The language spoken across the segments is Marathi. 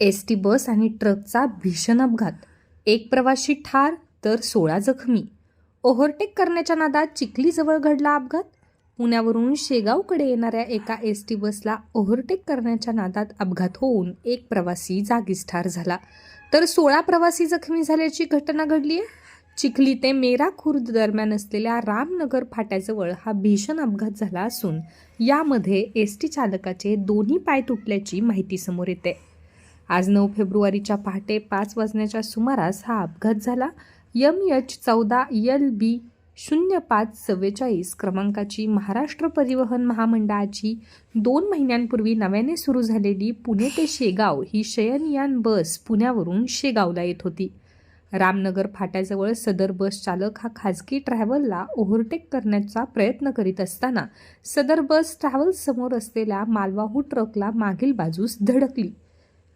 एस टी बस आणि ट्रकचा भीषण अपघात. एक प्रवाशी ठार तर सोळा जखमी. ओव्हरटेक करण्याच्या नादात चिखलीजवळ घडला अपघात. पुण्यावरून शेगावकडे येणाऱ्या एका एस टी बसला ओव्हरटेक करण्याच्या नादात अपघात होऊन एक प्रवासी जागीच ठार झाला. तर सोळा प्रवासी जखमी झाल्याची घटना घडली आहे चिखली ते मेरा खुर्द दरम्यान असलेल्या रामनगर फाट्याजवळ हा भीषण अपघात झाला असून यामध्ये एस टी चालकाचे दोन्ही पाय तुटल्याची माहिती समोर येते. आज नऊ फेब्रुवारीच्या पहाटे पाच वाजण्याच्या सुमारास हा अपघात झाला. यम एच चौदा यल बी शून्य पाच चव्वेचाळीस क्रमांकाची महाराष्ट्र परिवहन महामंडळाची दोन महिन्यांपूर्वी नव्याने सुरू झालेली पुणे ते शेगाव ही शयनयान बस पुण्यावरून शेगावला येत होती. रामनगर फाट्याजवळ सदर बस चालक हा खाजगी ट्रॅव्हलला ओव्हरटेक करण्याचा प्रयत्न करीत असताना सदर बस ट्रॅव्हल समोर असलेल्या मालवाहू ट्रकला मागील बाजूस धडकली.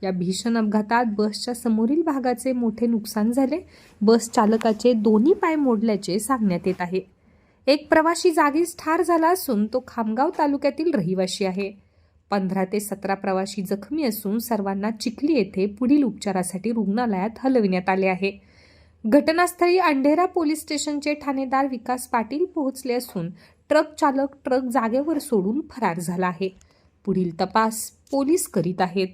या भीषण अपघातात बसच्या समोरील भागाचे मोठे नुकसान झाले. बस चालकाचे दोन्ही पाय मोडल्याचे सांगण्यात येत आहे. एक प्रवाशी जागीच ठार झाला असून तो खामगाव तालुक्यातील रहिवाशी आहे. पंधरा ते सतरा प्रवाशी जखमी असून सर्वांना चिखली येथे पुढील उपचारासाठी रुग्णालयात हलविण्यात आले आहे. घटनास्थळी अंढेरा पोलीस स्टेशनचे ठाणेदार विकास पाटील पोहोचले असून ट्रक चालक ट्रक जागेवर सोडून फरार झाला आहे. पुढील तपास पोलीस करीत आहेत.